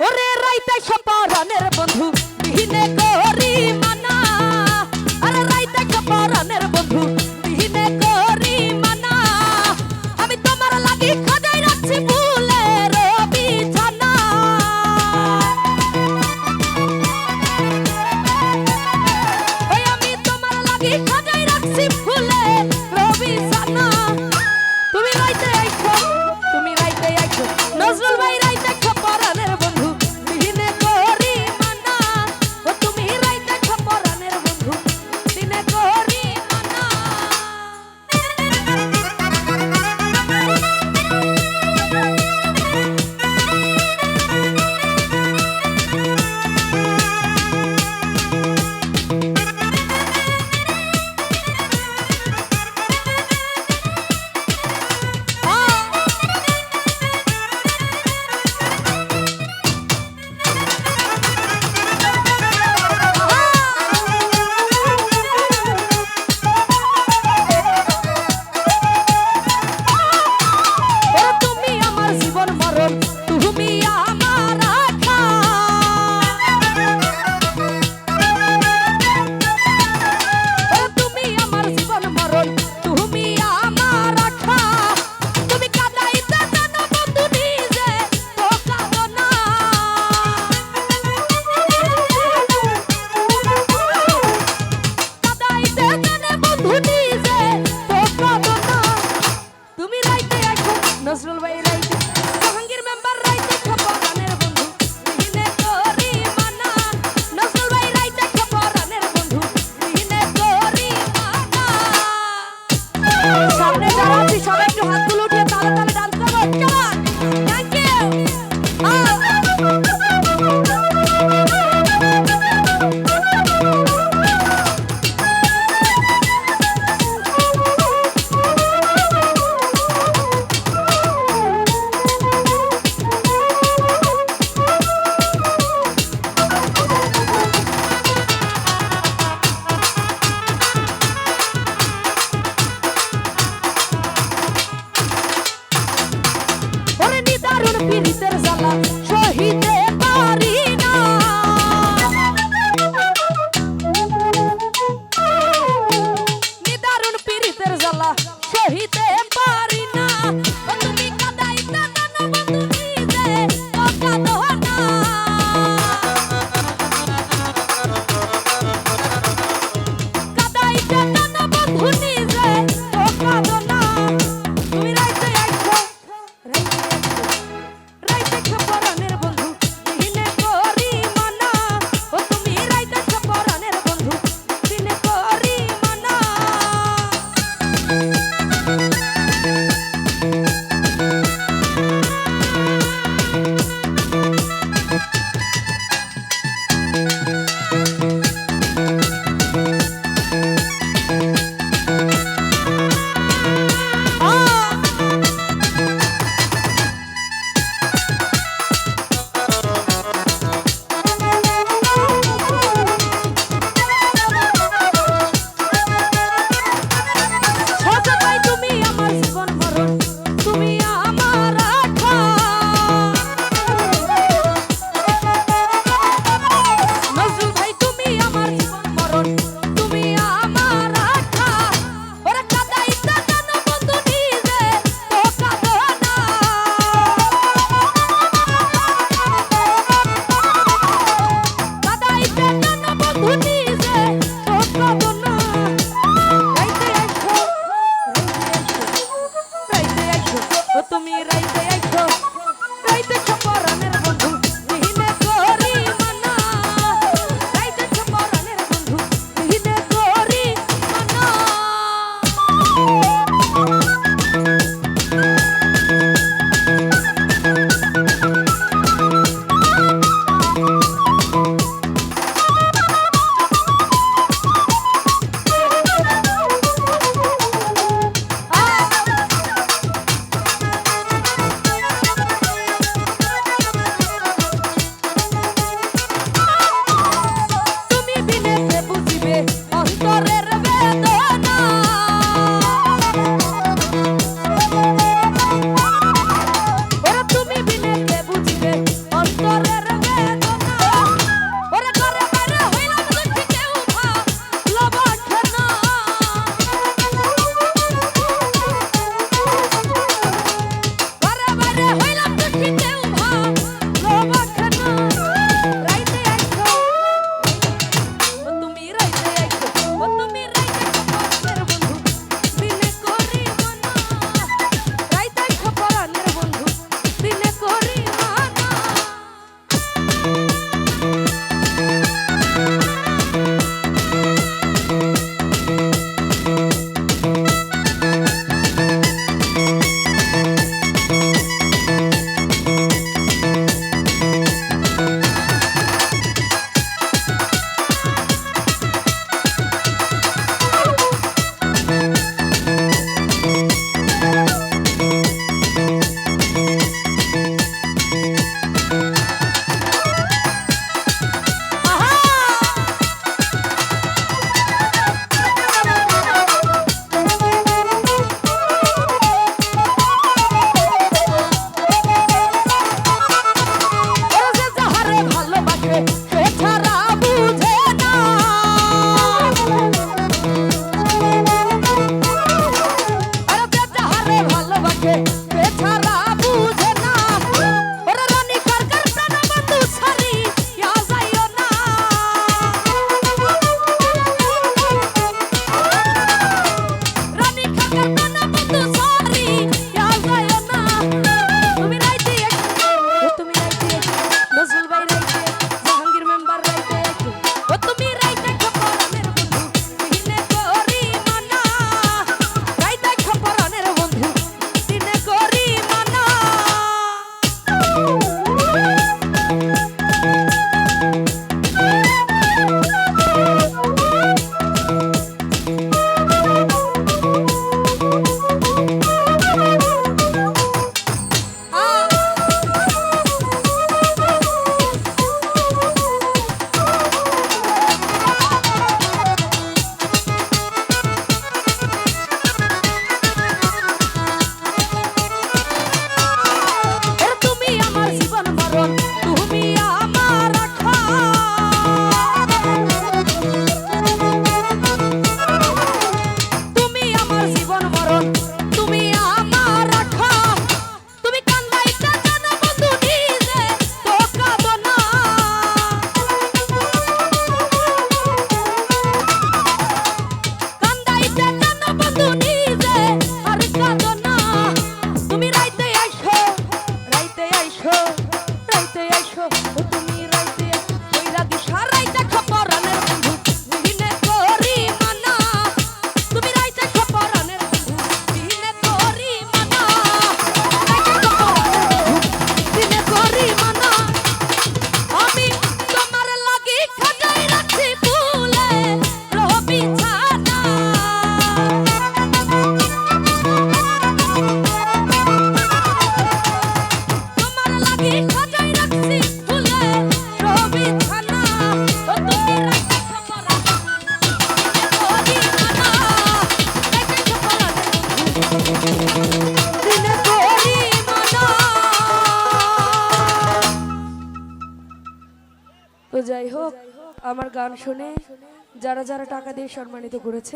ওরে রাইতে সপরানের বন্ধু বিহিনে করিম। সামনে যারা তুই সবাই একটু হাতগুলো Mi dice যাই হোক আমার গান শুনে যারা যারা টাকা দিয়ে সম্মানিত করেছে